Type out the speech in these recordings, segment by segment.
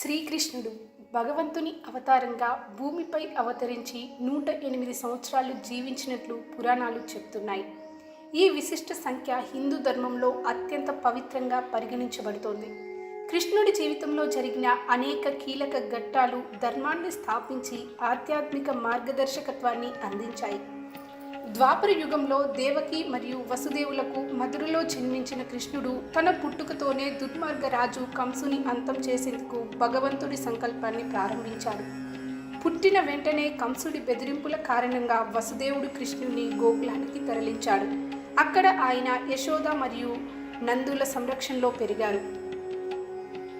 శ్రీకృష్ణుడు భగవంతుని అవతారంగా భూమిపై అవతరించి నూట ఎనిమిది సంవత్సరాలు జీవించినట్లు పురాణాలు చెప్తున్నాయి. ఈ విశిష్ట సంఖ్య హిందూ ధర్మంలో అత్యంత పవిత్రంగా పరిగణించబడుతోంది. కృష్ణుడి జీవితంలో జరిగిన అనేక కీలక ఘట్టాలు ధర్మాన్ని స్థాపించి ఆధ్యాత్మిక మార్గదర్శకత్వాన్ని అందించాయి. ద్వాపర యుగంలో దేవకి మరియు వసుదేవులకు మధురలో జన్మించిన కృష్ణుడు తన పుట్టుకతోనే దుర్మార్గ రాజు కంసుని అంతం చేసేందుకు భగవంతుడి సంకల్పాన్ని ప్రారంభించాడు. పుట్టిన వెంటనే కంసుడి బెదిరింపుల కారణంగా వసుదేవుడు కృష్ణుని గోకులానికి తరలించాడు. అక్కడ ఆయన యశోద మరియు నందుల సంరక్షణలో పెరిగారు.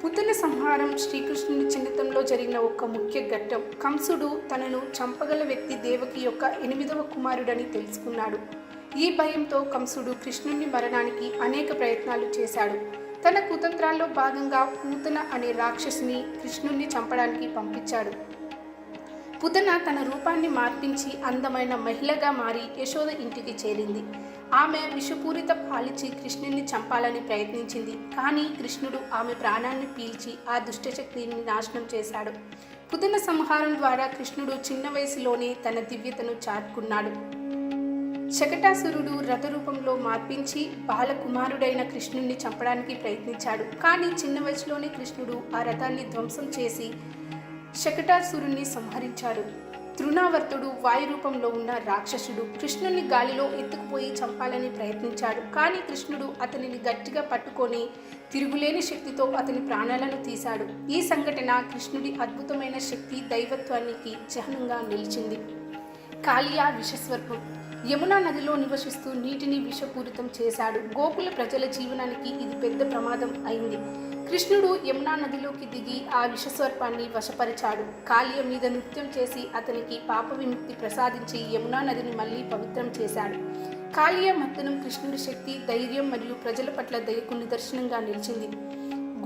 పుతన సంహారం శ్రీకృష్ణుని చిన్నతంలో జరిగిన ఒక ముఖ్య ఘట్టం. కంసుడు తనను చంపగల వ్యక్తి దేవకి యొక్క ఎనిమిదవ కుమారుడని తెలుసుకున్నాడు. ఈ భయంతో కంసుడు కృష్ణుని మరణానికి అనేక ప్రయత్నాలు చేశాడు. తన కుతంత్రాల్లో భాగంగా పూతన అనే రాక్షసుని కృష్ణుణ్ణి చంపడానికి పంపించాడు. పుతన తన రూపాన్ని మార్పించి అందమైన మహిళగా మారి యశోద ఇంటికి చేరింది. ఆమె విషపూరిత పాలిచి కృష్ణుని చంపాలని ప్రయత్నించింది. కానీ కృష్ణుడు ఆమె ప్రాణాన్ని పీల్చి ఆ దుష్టశక్తిని నాశనం చేశాడు. పుదన సంహారం ద్వారా కృష్ణుడు చిన్న వయసులోనే తన దివ్యతను చాటుకున్నాడు. శకటాసురుడు రథరూపంలో మార్పించి బాలకుమారుడైన కృష్ణుణ్ణి చంపడానికి ప్రయత్నించాడు. కానీ చిన్న వయసులోనే కృష్ణుడు ఆ రథాన్ని ధ్వంసం చేసి శకటాసురుణ్ణి సంహరించారు. తృణావర్తుడు వాయురూపంలో ఉన్న రాక్షసుడు కృష్ణుని గాలిలో ఎత్తుకుపోయి చంపాలని ప్రయత్నించాడు. కానీ కృష్ణుడు అతనిని గట్టిగా పట్టుకొని తిరుగులేని శక్తితో అతని ప్రాణాలను తీశాడు. ఈ సంఘటన కృష్ణుడి అద్భుతమైన శక్తి దైవత్వానికి చిహ్నంగా నిలిచింది. కాళియా విషస్వర్పం యమునా నదిలో నివసిస్తూ నీటిని విషపూరితం చేశాడు. గోకుల ప్రజల జీవనానికి ఇది పెద్ద ప్రమాదం అయింది. కృష్ణుడు యమునా నదిలోకి దిగి ఆ విషస్వర్పాన్ని వశపరిచాడు. కాళ్య మీద నృత్యం చేసి అతనికి పాప విముక్తి ప్రసాదించి యమునా నదిని మళ్ళీ పవిత్రం చేశాడు. కాళ్య మత్తనం కృష్ణుడి శక్తి ధైర్యం మరియు ప్రజల పట్ల దయకు నిదర్శనంగా నిలిచింది.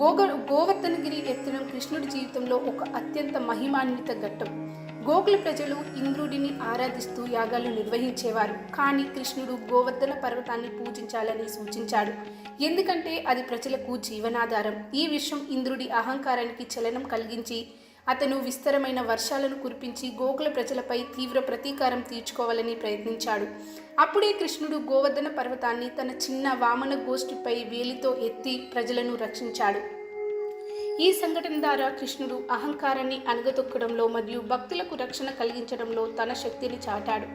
గోగ గోవర్ధనగిరి ఎత్తడం కృష్ణుడి జీవితంలో ఒక అత్యంత మహిమాన్విత ఘట్టం. గోకుల ప్రజలు ఇంద్రుడిని ఆరాధిస్తూ యాగాలు నిర్వహించేవారు. కానీ కృష్ణుడు గోవర్ధన పర్వతాన్ని పూజించాలని సూచించాడు. ఎందుకంటే అది ప్రజలకు జీవనాధారం. ఈ విషయం ఇంద్రుడి అహంకారానికి చలనం కలిగించి అతను విస్తరమైన వర్షాలను కురిపించి గోకుల ప్రజలపై తీవ్ర ప్రతీకారం తీర్చుకోవాలని ప్రయత్నించాడు. అప్పుడే కృష్ణుడు గోవర్ధన పర్వతాన్ని తన చిన్న వామన గోష్ఠిపై వేలితో ఎత్తి ప్రజలను రక్షించాడు. ఈ సంఘటన ద్వారా కృష్ణుడు అహంకారాన్ని అణగదొక్కడంలో మరియు భక్తులకు రక్షణ కలిగించడంలో తన శక్తిని చాటాడు.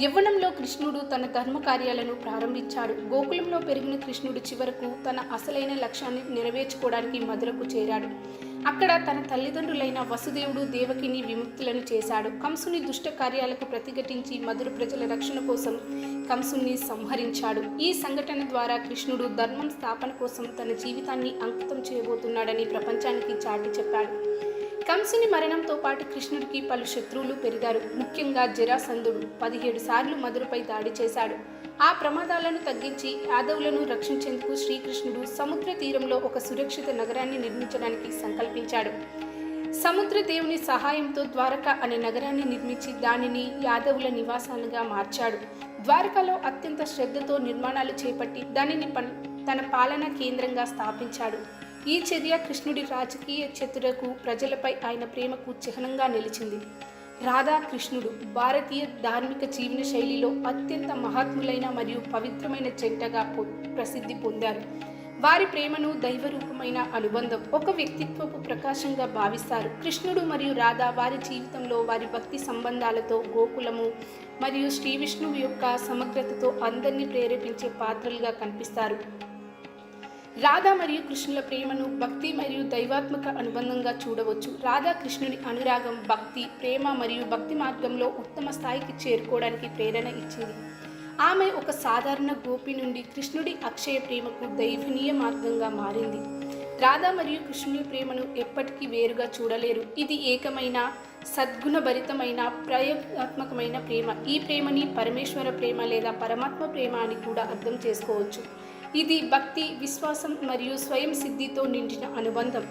యవ్వనంలో కృష్ణుడు తన ధర్మ కార్యాలను ప్రారంభించాడు. గోకులంలో పెరిగిన కృష్ణుడు చివరకు తన అసలైన లక్ష్యాన్ని నెరవేర్చుకోవడానికి మధురకు చేరాడు. అక్కడ తన తల్లిదండ్రులైన వసుదేవుడు దేవకిని విముక్తులను చేశాడు. కంసుని దుష్ట కార్యాలకు ప్రతిఘటించి మధుర ప్రజల రక్షణ కోసం కంసుని సంహరించాడు. ఈ సంఘటన ద్వారా కృష్ణుడు ధర్మం స్థాపన కోసం తన జీవితాన్ని అంకితం చేయబోతున్నాడని ప్రపంచానికి చాటి చెప్పాడు. కంసుని మరణంతో పాటు కృష్ణుడికి పలు శత్రువులు పెరిగారు. ముఖ్యంగా జరాసంధుడు పదిహేడు సార్లు మధురపై దాడి చేశాడు. ఆ ప్రమాదాలను తగ్గించి యాదవులను రక్షించేందుకు శ్రీకృష్ణుడు సముద్ర తీరంలో ఒక సురక్షిత నగరాన్ని నిర్మించడానికి సంకల్పించాడు. సముద్ర దేవుని సహాయంతో ద్వారక అనే నగరాన్ని నిర్మించి దానిని యాదవుల నివాసాలుగా మార్చాడు. ద్వారకలో అత్యంత శ్రద్ధతో నిర్మాణాలు చేపట్టి దానిని తన పాలనా కేంద్రంగా స్థాపించాడు. ఈ చర్య కృష్ణుడి రాజకీయ చతురకు ప్రజలపై ఆయన ప్రేమకు చిహ్నంగా నిలిచింది. రాధాకృష్ణుడు భారతీయ ధార్మిక జీవన శైలిలో అత్యంత మహాత్ములైన మరియు పవిత్రమైన జంటగా ప్రసిద్ధి పొందారు. వారి ప్రేమను దైవరూపమైన అనుబంధం ఒక వ్యక్తిత్వపు ప్రకాశంగా భావిస్తారు. కృష్ణుడు మరియు రాధ వారి జీవితంలో వారి భక్తి సంబంధాలతో గోకులము మరియు శ్రీ విష్ణువు యొక్క సమగ్రతతో అందరినీ ప్రేరేపించే పాత్రలుగా కనిపిస్తారు. రాధా మరియు కృష్ణుల ప్రేమను భక్తి మరియు దైవాత్మక అనుబంధంగా చూడవచ్చు. రాధాకృష్ణుని అనురాగం భక్తి ప్రేమ మరియు భక్తి మార్గంలో ఉత్తమ స్థాయికి చేరుకోవడానికి ప్రేరణ ఇచ్చింది. ఆమె ఒక సాధారణ గోపి నుండి కృష్ణుడి అక్షయ ప్రేమకు దైవనీయ మార్గంగా మారింది. రాధా మరియు కృష్ణుని ప్రేమను ఎప్పటికీ వేరుగా చూడలేరు. ఇది ఏకమైన సద్గుణభరితమైన ప్రయోగాత్మకమైన ప్రేమ. ఈ ప్రేమని పరమేశ్వర ప్రేమ లేదా పరమాత్మ ప్రేమ అని కూడా అర్థం చేసుకోవచ్చు. ఇది భక్తి విశ్వాసం మరియు స్వయం సిద్ధితో నిండిన అనుబంధం.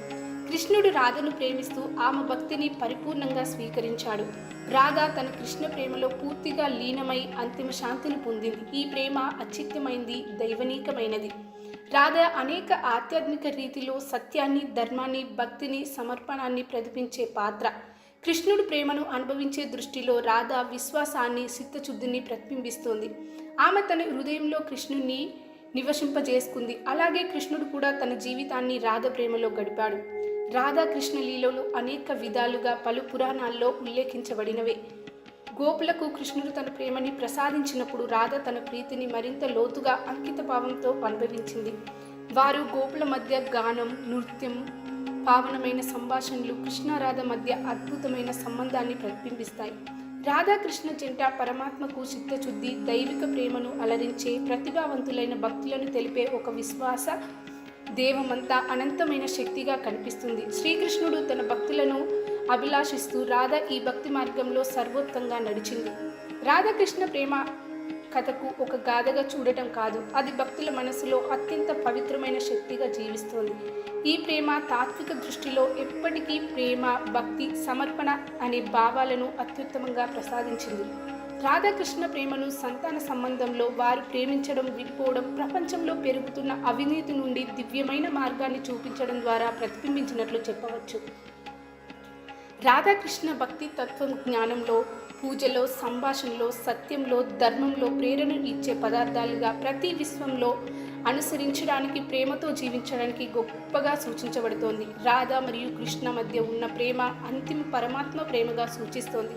కృష్ణుడు రాధను ప్రేమిస్తూ ఆమె భక్తిని పరిపూర్ణంగా స్వీకరించాడు. రాధ తన కృష్ణ ప్రేమలో పూర్తిగా లీనమై అంతిమ శాంతిని పొందింది. ఈ ప్రేమ అచిత్యమైంది దైవనీకమైనది. రాధ అనేక ఆధ్యాత్మిక రీతిలో సత్యాన్ని ధర్మాన్ని భక్తిని సమర్పణాన్ని ప్రతిపించే పాత్ర. కృష్ణుడు ప్రేమను అనుభవించే దృష్టిలో రాధ విశ్వాసాన్ని చిత్తశుద్ధిని ప్రతిబింబిస్తోంది. ఆమె తన హృదయంలో కృష్ణుణ్ణి నివసింపజేసుకుంది. అలాగే కృష్ణుడు కూడా తన జీవితాన్ని రాధ ప్రేమలో గడిపాడు. రాధాకృష్ణ లీలలు అనేక విధాలుగా పలు పురాణాల్లో ఉల్లేఖించబడినవే. గోపులకు కృష్ణుడు తన ప్రేమని ప్రసాదించినప్పుడు రాధ తన ప్రీతిని మరింత లోతుగా అంకిత భావంతో అనుభవించింది. వారు గోపుల మధ్య గానం నృత్యం పావనమైన సంభాషణలు కృష్ణారాధ మధ్య అద్భుతమైన సంబంధాన్ని ప్రతిబింబిస్తాయి. రాధాకృష్ణ జంట పరమాత్మకు చిత్తశుద్ధి దైవిక ప్రేమను అలరించే ప్రతిభావంతులైన భక్తులను తెలిపే ఒక విశ్వాస దేవమంతా అనంతమైన శక్తిగా కనిపిస్తుంది. శ్రీకృష్ణుడు తన భక్తులను అభిలాషిస్తూ రాధ ఈ భక్తి మార్గంలో సర్వోత్తంగా నడిచింది. రాధాకృష్ణ ప్రేమ కథకు ఒక గాథగా చూడటం కాదు. అది భక్తుల మనసులో అత్యంత పవిత్రమైన శక్తిగా జీవిస్తోంది. ఈ ప్రేమ తాత్విక దృష్టిలో ఎప్పటికీ ప్రేమ భక్తి సమర్పణ అనే భావాలను అత్యుత్తమంగా ప్రసాదించింది. రాధాకృష్ణ ప్రేమను సంతాన సంబంధంలో వారు ప్రేమించడం విడిపోవడం ప్రపంచంలో పెరుగుతున్న అవినీతి నుండి దివ్యమైన మార్గాన్ని చూపించడం ద్వారా ప్రతిబింబించినట్లు చెప్పవచ్చు. రాధాకృష్ణ భక్తి తత్వం జ్ఞానంలో పూజలో సంభాషణలో సత్యంలో ధర్మంలో ప్రేరణను ఇచ్చే పదార్థాలుగా ప్రతి విశ్వంలో అనుసరించడానికి ప్రేమతో జీవించడానికి గొప్పగా సూచించబడుతోంది. రాధ మరియు కృష్ణ మధ్య ఉన్న ప్రేమ అంతిమ పరమాత్మ ప్రేమగా సూచిస్తోంది.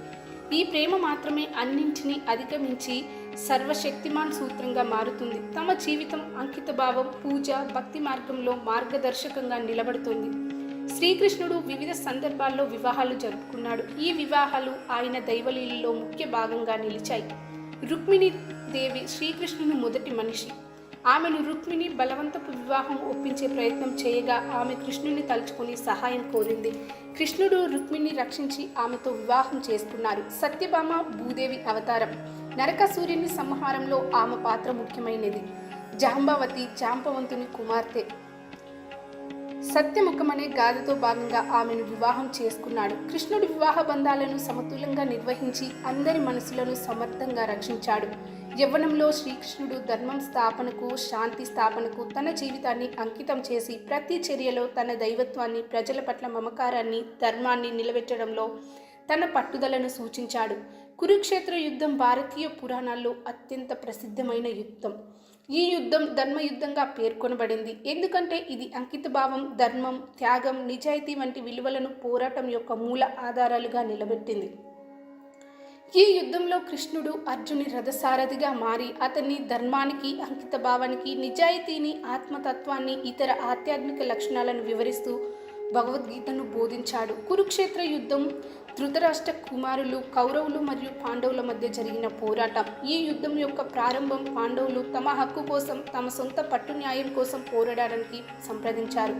ఈ ప్రేమ మాత్రమే అన్నింటినీ అధిగమించి సర్వశక్తిమాన్ సూత్రంగా మారుతుంది. తమ జీవితం అంకితభావం పూజ భక్తి మార్గంలో మార్గదర్శకంగా నిలబడుతుంది. శ్రీకృష్ణుడు వివిధ సందర్భాల్లో వివాహాలు జరుపుకున్నాడు. ఈ వివాహాలు ఆయన దైవలీలలో ముఖ్య భాగంగా నిలిచాయి. రుక్మిణి దేవి శ్రీకృష్ణుని మొదటి మనిషి. ఆమెను రుక్మిణి బలవంతపు వివాహం ఒప్పించే ప్రయత్నం చేయగా ఆమె కృష్ణుని తలుచుకుని సహాయం కోరింది. కృష్ణుడు రుక్మిణిని రక్షించి ఆమెతో వివాహం చేసుకున్నారు సత్యభామ భూదేవి అవతారం. నరకసూర్యుని సంహారంలో ఆమె పాత్ర ముఖ్యమైనది. జాంబావతి జాంబవంతుని కుమార్తె. సత్యముఖమనే గాథతో భాగంగా ఆమెను వివాహం చేసుకున్నాడు. కృష్ణుడు వివాహ బంధాలను సమతుల్యంగా నిర్వహించి అందరి మనసులను సమర్థంగా రక్షించాడు. యవ్వనంలో శ్రీకృష్ణుడు ధర్మం స్థాపనకు శాంతి స్థాపనకు తన జీవితాన్ని అంకితం చేసి ప్రతి చర్యలో తన దైవత్వాన్ని ప్రజల పట్ల మమకారాన్ని ధర్మాన్ని నిలబెట్టడంలో తన పట్టుదలను సూచించాడు. కురుక్షేత్ర యుద్ధం భారతీయ పురాణాల్లో అత్యంత ప్రసిద్ధమైన యుద్ధం. ఈ యుద్ధం ధర్మయుద్ధంగా పేర్కొనబడింది. ఎందుకంటే ఇది అంకితభావం ధర్మం త్యాగం నిజాయితీ వంటి విలువలను పోరాటం యొక్క మూల ఆధారాలుగా నిలబెట్టింది. ఈ యుద్ధంలో కృష్ణుడు అర్జుని రథసారథిగా మారి అతన్ని ధర్మానికి అంకిత భావానికి నిజాయితీని ఆత్మతత్వాన్ని ఇతర ఆధ్యాత్మిక లక్షణాలను వివరిస్తూ భగవద్గీతను బోధించాడు. కురుక్షేత్ర యుద్ధం ధృతరాష్ట్ర కుమారులు కౌరవులు మరియు పాండవుల మధ్య జరిగిన పోరాటం. ఈ యుద్ధం యొక్క ప్రారంభం పాండవులు తమ హక్కు కోసం తమ సొంత పట్టు న్యాయం కోసం పోరాడడానికి సంప్రదించారు.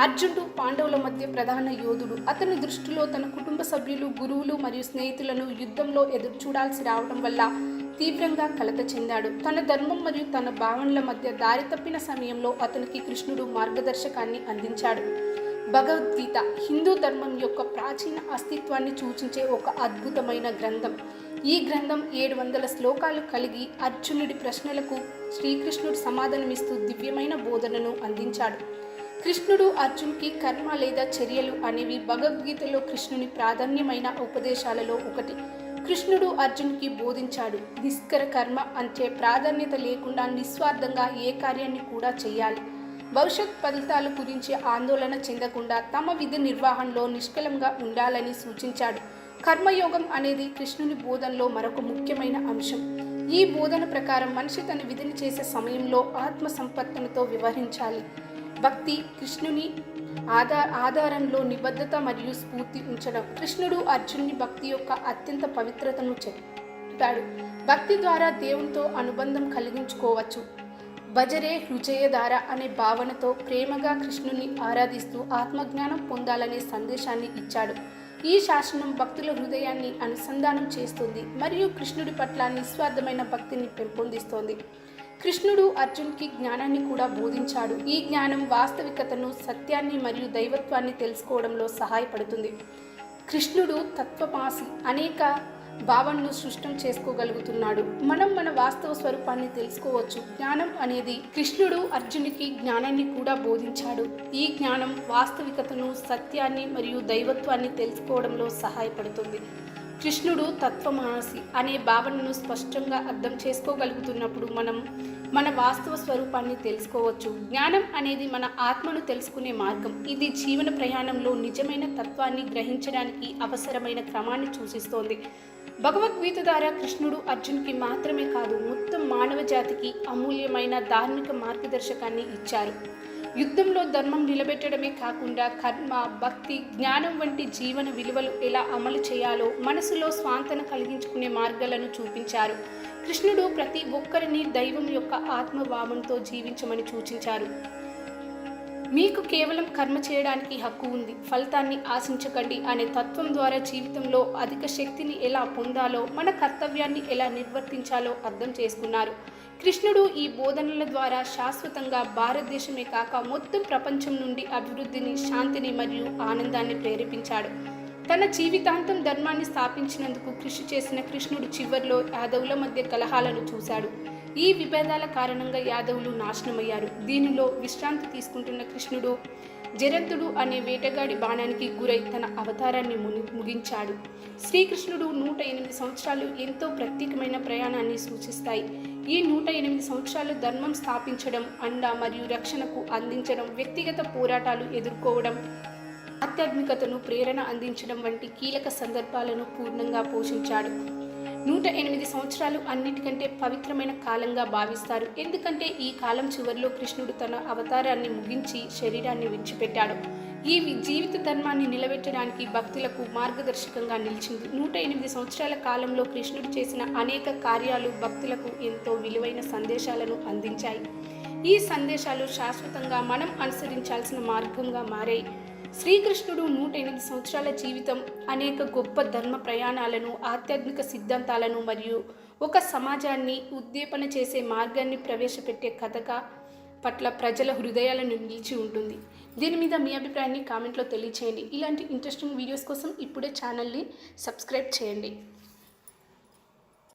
అర్జునుడు పాండవుల మధ్య ప్రధాన యోధుడు. అతని దృష్టిలో తన కుటుంబ సభ్యులు గురువులు మరియు స్నేహితులను యుద్ధంలో ఎదురు చూడాల్సి రావడం వల్ల తీవ్రంగా కలత చెందాడు. తన ధర్మం మరియు తన భావనల మధ్య దారి తప్పిన సమయంలో అతనికి కృష్ణుడు మార్గదర్శకాన్ని అందించాడు. భగవద్గీత హిందూ ధర్మం యొక్క ప్రాచీన అస్తిత్వాన్ని సూచించే ఒక అద్భుతమైన గ్రంథం. ఈ గ్రంథం ఏడు వందల శ్లోకాలు కలిగి అర్జునుడి ప్రశ్నలకు శ్రీకృష్ణుడు సమాధానమిస్తూ దివ్యమైన బోధనను అందించాడు. కృష్ణుడు అర్జున్కి కర్మ లేదా చర్యలు అనేవి భగవద్గీతలో కృష్ణుని ప్రాధాన్యమైన ఉపదేశాలలో ఒకటి. కృష్ణుడు అర్జున్కి బోధించాడు నిష్కర కర్మ అంటే ప్రాధాన్యత లేకుండా నిస్వార్థంగా ఏ కార్యాన్ని కూడా చేయాలి. భవిష్యత్ ఫలితాల గురించి ఆందోళన చెందకుండా తమ విధి నిర్వహణలో నిష్కలంగా ఉండాలని సూచించాడు. కర్మయోగం అనేది కృష్ణుని బోధనలో మరొక ముఖ్యమైన అంశం. ఈ బోధన ప్రకారం మనిషి తన విధిని చేసే సమయంలో ఆత్మ సంపత్తులతో వ్యవహరించాలి. భక్తి కృష్ణుని ఆధార ఆధారంలో నిబద్ధత మరియు స్ఫూర్తి ఉంచడం. కృష్ణుడు అర్జునుని భక్తి యొక్క అత్యంత పవిత్రతను చెప్పాడు. భక్తి ద్వారా దేవునితో అనుబంధం కలిగించుకోవచ్చు. భజరే హృదయధార అనే భావనతో ప్రేమగా కృష్ణుని ఆరాధిస్తూ ఆత్మజ్ఞానం పొందాలనే సందేశాన్ని ఇచ్చాడు. ఈ శాసనం భక్తుల హృదయాన్ని అనుసంధానం చేస్తుంది మరియు కృష్ణుడి పట్ల నిస్వార్థమైన భక్తిని పెంపొందిస్తోంది. కృష్ణుడు అర్జున్కి జ్ఞానాన్ని కూడా బోధించాడు. ఈ జ్ఞానం వాస్తవికతను సత్యాన్ని మరియు దైవత్వాన్ని తెలుసుకోవడంలో సహాయపడుతుంది. కృష్ణుడు తత్వమాసి అనేక భావనను సృష్టం చేసుకోగలుగుతున్నాడు. మనం మన వాస్తవ స్వరూపాన్ని తెలుసుకోవచ్చు. జ్ఞానం అనేది కృష్ణుడు అర్జునికి జ్ఞానాన్ని కూడా బోధించాడు. ఈ జ్ఞానం వాస్తవికతను సత్యాన్ని మరియు దైవత్వాన్ని తెలుసుకోవడంలో సహాయపడుతుంది. కృష్ణుడు తత్వమానసి అనే భావనను స్పష్టంగా అర్థం చేసుకోగలుగుతున్నప్పుడు మనం మన వాస్తవ స్వరూపాన్ని తెలుసుకోవచ్చు. జ్ఞానం అనేది మన ఆత్మను తెలుసుకునే మార్గం. ఇది జీవన ప్రయాణంలో నిజమైన తత్వాన్ని గ్రహించడానికి అవసరమైన క్రమాన్ని సూచిస్తోంది. భగవద్గీత ద్వారా కృష్ణుడు అర్జున్కి మాత్రమే కాదు మొత్తం మానవ జాతికి అమూల్యమైన ధార్మిక మార్గదర్శకాన్ని ఇచ్చారు. యుద్ధంలో ధర్మం నిలబెట్టడమే కాకుండా కర్మ భక్తి జ్ఞానం వంటి జీవన విలువలు ఎలా అమలు చేయాలో మనసులో స్వాంతన కలిగించుకునే మార్గాలను చూపించారు. కృష్ణుడు ప్రతి ఒక్కరిని దైవం యొక్క ఆత్మభావంతో జీవించమని సూచించారు. మీకు కేవలం కర్మ చేయడానికి హక్కు ఉంది. ఫలితాన్ని ఆశించకండి అనే తత్వం ద్వారా జీవితంలో అధిక శక్తిని ఎలా పొందాలో మన కర్తవ్యాన్ని ఎలా నిర్వర్తించాలో అర్థం చేసుకున్నారు. కృష్ణుడు ఈ బోధనల ద్వారా శాశ్వతంగా భారతదేశమే కాక మొత్తం ప్రపంచం నుండి అభివృద్ధిని శాంతిని మరియు ఆనందాన్ని ప్రేరేపించాడు. తన జీవితాంతం ధర్మాన్ని స్థాపించినందుకు కృషి చేసిన కృష్ణుడు చివరిలో యాదవుల మధ్య కలహాలను చూశాడు. ఈ విభేదాల కారణంగా యాదవులు నాశనమయ్యారు. దీనిలో విశ్రాంతి తీసుకుంటున్న కృష్ణుడు జరంతుడు అనే వేటగాడి బాణానికి గురై తన అవతారాన్ని ముని ముగించాడు. శ్రీకృష్ణుడు నూట ఎనిమిది సంవత్సరాలు ఎంతో ప్రత్యేకమైన ప్రయాణాన్ని సూచిస్తాయి. ఈ నూట ఎనిమిది సంవత్సరాలు ధర్మం స్థాపించడం అండ మరియు రక్షణకు అందించడం వ్యక్తిగత పోరాటాలు ఎదుర్కోవడం ఆధ్యాత్మికతను ప్రేరణ అందించడం వంటి కీలక సందర్భాలను పూర్ణంగా పోషించాడు. నూట ఎనిమిది సంవత్సరాలు అన్నిటికంటే పవిత్రమైన కాలంగా భావిస్తారు. ఎందుకంటే ఈ కాలం చివరిలో కృష్ణుడు తన అవతారాన్ని ముగించి శరీరాన్ని విడిచిపెట్టాడు. ఈ జీవిత ధర్మాన్ని నిలబెట్టడానికి భక్తులకు మార్గదర్శకంగా నిలిచింది. నూట ఎనిమిది సంవత్సరాల కాలంలో కృష్ణుడు చేసిన అనేక కార్యాలు భక్తులకు ఎంతో విలువైన సందేశాలను అందించాయి. ఈ సందేశాలు శాశ్వతంగా మనం అనుసరించాల్సిన మార్గంగా మారాయి. శ్రీకృష్ణుడు నూట ఎనిమిది సంవత్సరాల జీవితం అనేక గొప్ప ధర్మ ప్రయాణాలను ఆధ్యాత్మిక సిద్ధాంతాలను మరియు ఒక సమాజాన్ని ఉద్దీపన చేసే మార్గాన్ని ప్రవేశపెట్టే కథగా పట్ల ప్రజల హృదయాలను నిలిచి ఉంటుంది. దీని మీద మీ అభిప్రాయాన్ని కామెంట్లో తెలియచేయండి. ఇలాంటి ఇంట్రెస్టింగ్ వీడియోస్ కోసం ఇప్పుడే ఛానల్ని సబ్స్క్రైబ్ చేయండి.